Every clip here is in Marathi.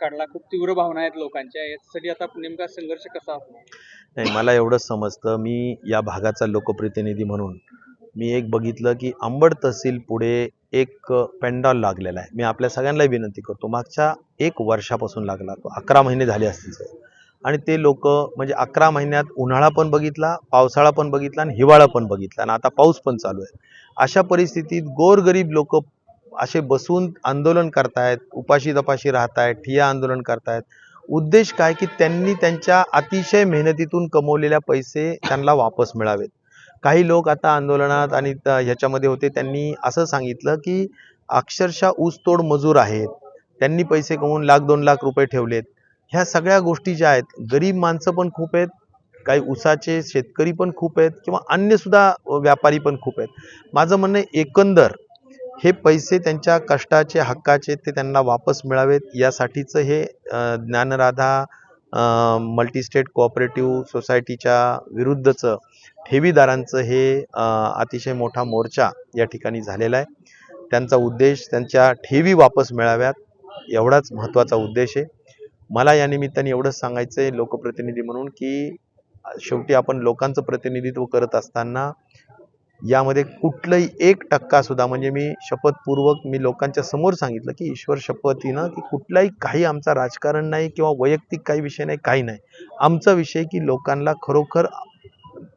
काढला. खूप तीव्र भावना आहेत लोकांच्या. यासाठी आता नेमका संघर्ष कसा नाही मला एवढंच समजतं. मी या भागाचा लोकप्रतिनिधी म्हणून मी एक बघितलं की अंबड तहसील पुढे एक पेंडॉल लागलेला आहे. मी आपल्या सगळ्यांना विनंती करतो मागच्या एक वर्षापासून लागला तो. अकरा महिने झाले असतील आणि ते लोक म्हणजे अकरा महिन्यात उन्हाळा पण बघितला पावसाळा पण बघितला आणि हिवाळा पण बघितला. आणि आता पाऊस पण चालू आहे. अशा परिस्थितीत गोरगरीब लोक असे बसून आंदोलन करतायत उपाशी तपाशी राहतायत ठिया आंदोलन करतायत. उद्देश काय की त्यांनी त्यांच्या अतिशय मेहनतीतून कमवलेल्या पैसे त्यांना वापस मिळावेत. काही लोक आता आंदोलनात आणि ह्याच्यामध्ये होते. त्यांनी असं सांगितलं की अक्षरशः ऊसतोड मजूर आहेत. त्यांनी पैसे कमवून लाख दोन लाख रुपये ठेवलेत. ह्या सगळ्या गोष्टी ज्या आहेत गरीब माणसं पण खूप आहेत काही ऊसाचे शेतकरी पण खूप आहेत किंवा अन्यसुद्धा व्यापारी पण खूप आहेत. माझं म्हणणं एकंदर हे पैसे त्यांच्या कष्टाचे हक्काचे ते त्यांना वापस मिळावेत यासाठीचं हे ज्ञानराधा मल्टीस्टेट कोऑपरेटिव्ह सोसायटीच्या विरुद्धचं ठेवीदारांचं हे अतिशय मोठा मोर्चा या ठिकाणी झालेला आहे. त्यांचा उद्देश त्यांच्या ठेवी वापस मिळाव्यात एवढाच महत्त्वाचा उद्देश आहे. मला या निमित्ताने एवढंच सांगायचं आहे लोकप्रतिनिधी म्हणून की शेवटी आपण लोकांचं प्रतिनिधित्व करत असताना यामध्ये कुठलंही एक टक्का सुद्धा म्हणजे मी शपथपूर्वक मी लोकांच्या समोर सांगितलं की ईश्वर शपथीनं की कुठलाही काही आमचा राजकारण नाही किंवा वैयक्तिक काही विषय नाही काही नाही. आमचा विषय की लोकांना खरोखर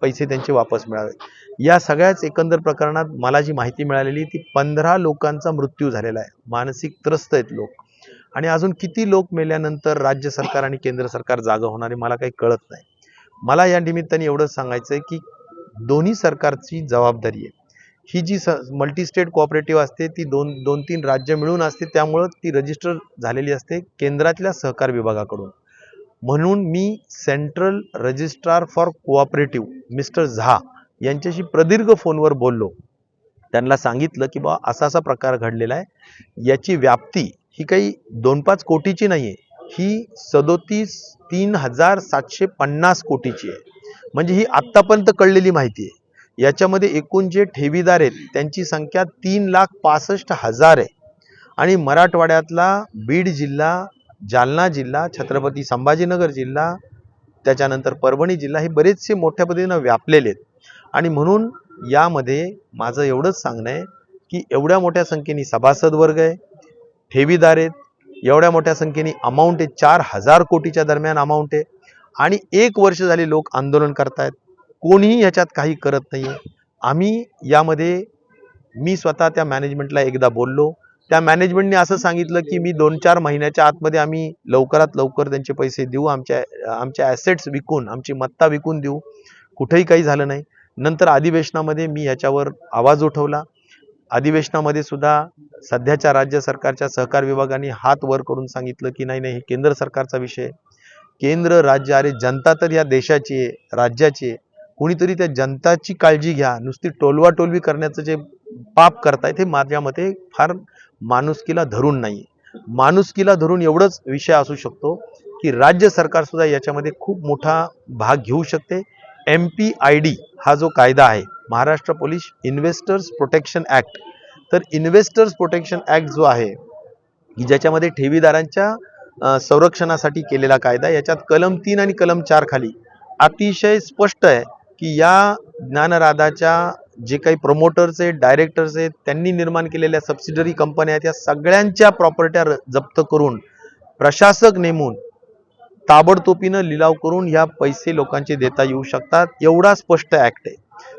पैसे त्यांचे वापस मिळावे. या सगळ्याच एकंदर प्रकरणात मला जी माहिती मिळालेली ती पंधरा लोकांचा मृत्यू झालेला आहे. मानसिक त्रस्त आहेत लोक. आणि अजून किती लोक मेल्यानंतर राज्य सरकार आणि केंद्र सरकार जागा होणार आहे मला काही कळत नाही. मला या निमित्ताने एवढंच सांगायचं आहे की दोन्ही सरकारची जबाबदारी आहे. ही जी स मल्टी स्टेट कोऑपरेटिव्ह असते ती दोन दोन तीन राज्य मिळून असते त्यामुळं ती रजिस्टर झालेली असते केंद्रातल्या सहकार विभागाकडून. म्हणून मी central registrar for cooperative mister Jha यांच्याशी प्रदीर्घ फोनवर बोललो. त्यांना सांगितलं की बा असा असा प्रकार घडलेला आहे. याची व्याप्ती ही काही दोन पाच कोटीची नाही आहे ही सदोतीस तीन हजार सातशे पन्नास कोटीची आहे. म्हणजे ही आत्तापर्यंत कळलेली माहिती आहे. याच्यामध्ये एकूण जे ठेवीदार आहेत त्यांची संख्या तीन लाख पासष्ट हजार आहे. आणि मराठवाड्यातला बीड जिल्हा जालना जिल्हा छत्रपती संभाजीनगर जिल्हा त्याच्यानंतर परभणी जिल्हा हे बरेचसे मोठ्या पद्धतीनं व्यापलेले आहेत. आणि म्हणून यामध्ये माझं एवढंच सांगणं आहे की एवढ्या मोठ्या संख्येने सभासद वर्ग आहे ठेवीदार आहेत एवढ्या मोठ्या संख्येने अमाऊंट आहे चार हजार कोटीच्या दरम्यान अमाऊंट आहे. आणि एक वर्ष झाले लोक आंदोलन करतायत. कोणीही ह्याच्यात काही करत नाही आहे आम्ही यामध्ये मी स्वतः त्या मॅनेजमेंटला एकदा बोललो. त्या मॅनेजमेंटने असं सांगितलं की मी दोन चार महिन्याच्या आतमध्ये आम्ही लवकरात लवकर त्यांचे पैसे देऊ आमच्या आमच्या ॲसेट्स विकून आमची मत्ता विकून देऊ. कुठेही काही झालं नाही. नंतर अधिवेशनामध्ये मी याच्यावर आवाज उठवला. अधिवेशनामध्ये सुद्धा सध्याच्या राज्य सरकारच्या सहकार विभागाने हात वर करून सांगितलं की नाही नाही हे केंद्र सरकारचा विषय केंद्र राज्य अरे जनता तर या देशाची आहे राज्याची आहे. कुणीतरी त्या जनताची काळजी घ्या. नुसती टोलवाटोलवी करण्याचं जे पाप करतायत हे माझ्या मते फार माणुसकीला धरून नाही माणुसकीला धरून एवढंच विषय असू शकतो की राज्य सरकार सुद्धा याच्यामध्ये खूप मोठा भाग घेऊ शकते. एम पी आय डी हा जो कायदा आहे Maharashtra police investors protection act. तर इन्व्हेस्टर्स प्रोटेक्शन ॲक्ट जो आहे की ज्याच्यामध्ये ठेवीदारांच्या संरक्षणासाठी केलेला कायदा याच्यात कलम तीन आणि कलम चार खाली अतिशय स्पष्ट आहे की या ज्ञानराधाच्या जे काही प्रमोटर्स आहेत डायरेक्टर्स आहेत त्यांनी निर्माण केलेल्या सबसिडरी कंपन्या आहेत या सगळ्यांच्या प्रॉपर्ट्या जप्त करून प्रशासक नेमून ताबडतोबीनं लिलाव करून या पैसे लोकांचे देता येऊ शकतात एवढा स्पष्ट ॲक्ट आहे.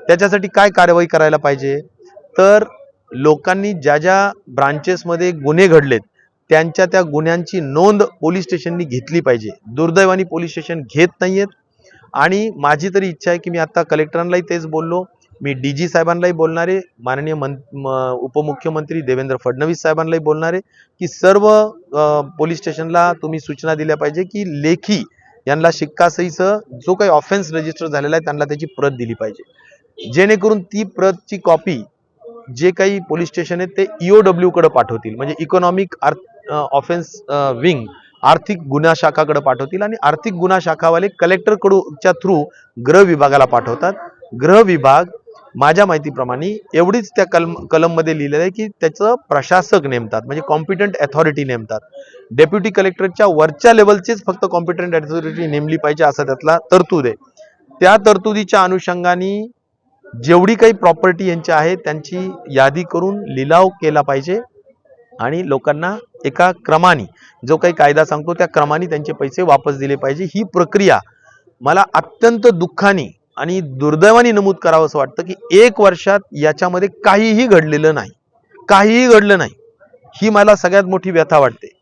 त्याच्यासाठी काय कारवाई करायला पाहिजे? तर लोकांनी ज्या ज्या ब्रांचेसमध्ये गुन्हे घडलेत त्यांच्या त्या गुन्ह्यांची नोंद पोलीस स्टेशननी घेतली पाहिजे. दुर्दैवानी पोलीस स्टेशन घेत नाहीयेत. आणि माझी तरी इच्छा आहे की मी आता कलेक्टरांनाही तेच बोललो. मी डी जी साहेबांनाही बोलणार आहे माननीय मं म- उपमुख्यमंत्री देवेंद्र फडणवीस साहेबांनाही बोलणार आहे की सर्व पोलीस स्टेशनला तुम्ही सूचना दिल्या पाहिजे की लेखी यांना शिक्कासहीचं जो काही ऑफेन्स रजिस्टर झालेला आहे त्यांना त्याची प्रत दिली पाहिजे. जेणेकरून ती प्रतची कॉपी जे काही पोलीस स्टेशन आहेत ते ईओ डब्ल्यू कडे पाठवतील. म्हणजे इकॉनॉमिक ऑफेन्स विंग आर्थिक गुन्हा शाखाकडे पाठवतील आणि आर्थिक गुन्हा शाखावाले कलेक्टरकडूच्या थ्रू गृह विभागाला पाठवतात. गृह विभाग माझ्या माहितीप्रमाणे एवढीच त्या कलम कलममध्ये लिहिलेलं आहे की त्याचं प्रशासक नेमतात म्हणजे कॉम्पिटंट अथॉरिटी नेमतात. डेप्युटी कलेक्टरच्या वरच्या लेवलचीच फक्त कॉम्पिटंट अथॉरिटी नेमली पाहिजे असा त्यातला तरतूद आहे. त्या तरतुदीच्या अनुषंगाने जेवढी काही प्रॉपर्टी यांची आहे त्यांची यादी करून लिलाव केला पाहिजे. आणि लोकांना एका क्रमाने जो काही कायदा सांगतो त्या क्रमाने त्यांचे पैसे वापस दिले पाहिजे. ही प्रक्रिया मला अत्यंत दुःखाने आणि दुर्दैवाने नमूद करावं असं वाटतं की एक वर्षात याच्यामध्ये काहीही घडलेलं नाही. काहीही घडलं नाही. ही मला सगळ्यात मोठी व्यथा वाटते.